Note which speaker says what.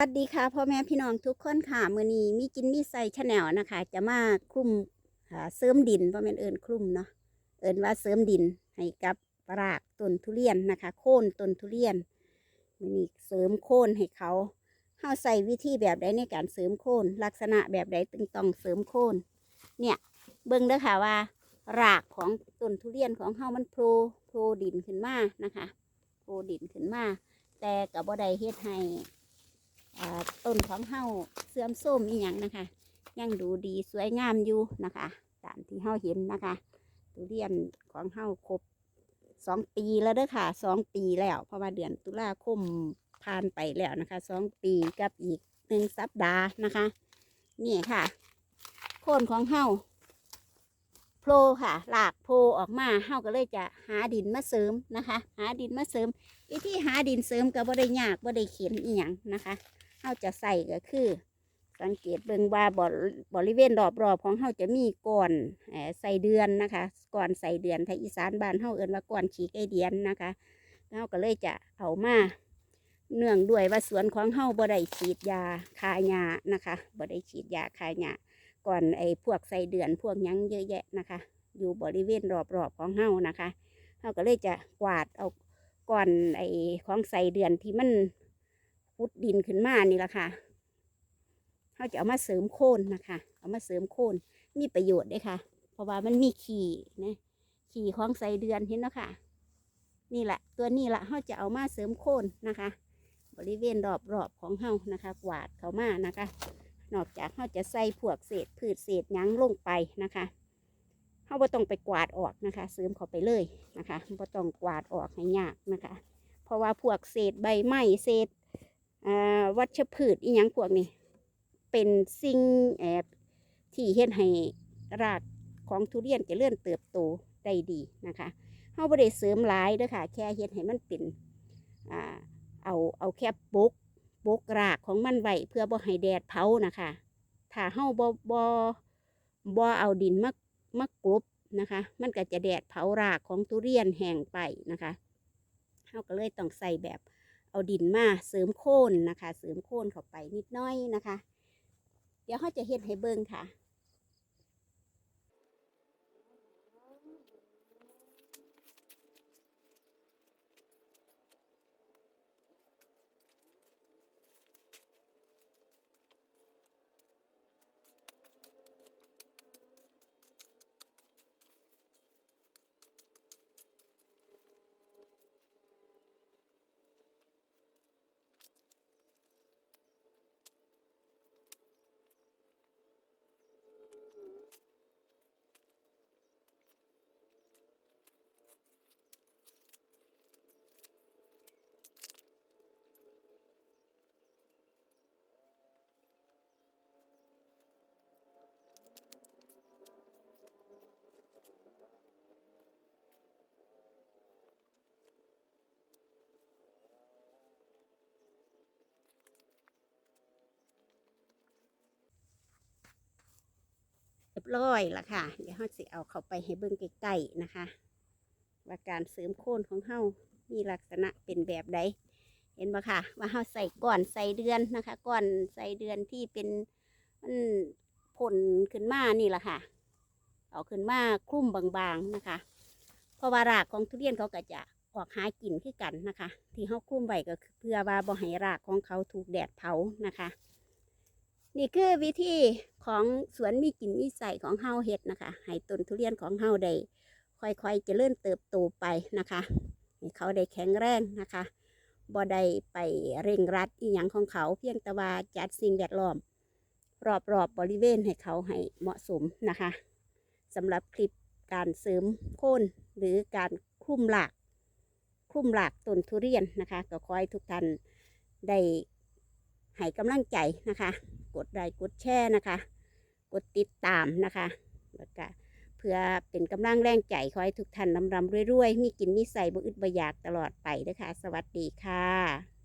Speaker 1: สวัสดีค่ะพ่อแม่พี่น้องทุกคนค่ะมือนี้มีกินมีใส่ชาแนลนะคะ จะมาคลุมเสริมดินเพราะแม่นเอิญคลุมเนาะเอิญว่าเสริมดินให้กับรากต้นทุเรียนนะคะ โค่นต้นทุเรียนมือนี้เสริมโค่นให้เขาเฮาใส่วิธีแบบใดในการเสริมโค่นลักษณะแบบใดตึงต้องเสริมโค่นเนี่ยเบิ่งเด้อค่ะว่า รากของต้นทุเรียนของเฮามันโผล่โผล่ดินขึ้นมานะคะโผล่ดินขึ้นมาแต่กับบ่ได้เฮ็ดให้ ต้นของเฮาเสื่อมโทรมอีหยังนะคะ ยังดูดีสวยงามอยู่นะคะ ตามที่เฮาเห็นนะคะทุเรียนของเฮาครบสองปีแล้วเด้อค่ะสองปีแล้ว เพราะว่าเดือนตุลาคมผ่านไปแล้วนะคะสองปีกับอีกหนึ่งสัปดาห์นะคะ นี่ค่ะ โคนของเฮาโผล่ค่ะหลากโผล่ออกมาเฮาก็เลยจะหาดินมาเสริมนะคะ หาดินมาเสริมวิธีหาดินเสริมก็บ่ได้ยากบ่ได้เข็นอีหยังนะคะ เฮาจะใส่ก็คือ สังเกตเบิ่งว่าบบริเวณรอบๆของเฮาจะมีก้อนใส่เดือนนะคะก้อนใส่เดือนไทยอีสานบ้านเฮาเอิ้นว่าก้อนขี้ไก่เดือนนะคะเฮาก็เลยจะเอามาเนื่องด้วยว่าสวนของเฮาบ่ได้ฉีดยาคาหญ้านะคะบ่ได้ฉีดยาคาหญ้าก่อนไอ้พวกใส่เดือนพวกยั้งเยอะแยะนะคะ อยู่บริเวณรอบๆของเฮานะคะเฮาก็เลยจะกวาดเอาก้อนไอ้ของใส่เดือนที่มัน พุดดินขึ้นมานี่แหละค่ะเขาจะเอามาเสริมโค่นนะคะ เอามาเสริมโค่นมีประโยชน์ด้วยค่ะ เพราะว่ามันมีขี่นะขี่ของใส่เดือนเห็นเนาะค่ะ นี่แหละตัวนี้แหละเขาจะเอามาเสริมโค่นนะคะ บริเวณรอบรอบของเฮานะคะ กวาดเขามานะคะ นอกจากเขาจะใส่พวกเศษพืชเศษยั้งลงไปนะคะเขาบ่ต้องไปกวาดออกนะคะ เสริมเขาไปเลยนะคะบ่ต้องกวาดออกให้ยากนะคะ เพราะว่าพวกเศษใบไม้เศษ วัชพืชอีหยังพวกนี้ เป็นสิ่งแอบที่เฮ็ดให้รากของทุเรียนเจะเลื่อนเติบโตได้ดีนะคะเฮาบ่ได้เสริมหลายเด้อค่ะ แค่เฮ็ดให้มันเป็นอ่าเอาเอาแค่ปกปกรากของมันไว้เพื่อบ่ให้แดดเผานะคะ ถ้าเฮาบ่บ่บ่เอาดินมามากบนะคะ มันก็จะแดดเผารากของทุเรียนแห้งไปนะคะเฮาก็เลยต้องใส่แบบ เอาดินมาเสริมโค่นนะคะ เสริมโค่นเข้าไปนิดน้อยนะคะ เดี๋ยวเขาจะเฮ็ดให้เบิ่งค่ะ รียบร้อยละค่ะ เดี๋ยวเราสิเอาเข้าไปให้เบิ่งใกล้ๆนะคะ ว่าการเสริมโค่นของเฮามีลักษณะเป็นแบบใดเห็นปะค่ะ ว่าเฮาใส่ก้อนใส่เดือนนะคะก้อนใส่เดือนที่เป็นมันผลขึ้นมานี่แหละค่ะ เอาขึ้นมาคลุ้มบางๆนะคะ เพราะว่ารากของทุเรียนเขาก็จะออกหากินคือกันนะคะ ที่เขาคลุ้มไว้ก็เพื่อว่าบ่ให้รากของเขาถูกแดดเผานะคะ นี่คือวิธีของสวนมีกลิ่นมีใสของเฮาเฮ็ดนะคะให้ต้นทุเรียนของเฮาได้ค่อยๆจะเริญเติบโตไปนะคะให้เขาได้แข็งแรงนะคะบ่ได้ไปเร่งรัดอีหยังของเขาเพียงแต่ว่าจัดสิ่งแวดล้อม รอบๆบบริเวณให้เขาให้เหมาะสมนะคะสำหรับคลิปการเสริมโค่นหรือการคลุ้มหลากคลุ้มหลากต้นทุเรียนนะคะ ก็ขอให้ทุกท่านได้ให้กำลังใจนะคะ กดไลค์กดแชร์นะคะ กดติดตามนะคะแล้วก็เพื่อเป็นกำลังแรงใจขอให้ทุกท่านรำรำรวยๆ มีกินมีใส่บ่อึดบ่อยากตลอดไปนะคะ สวัสดีค่ะ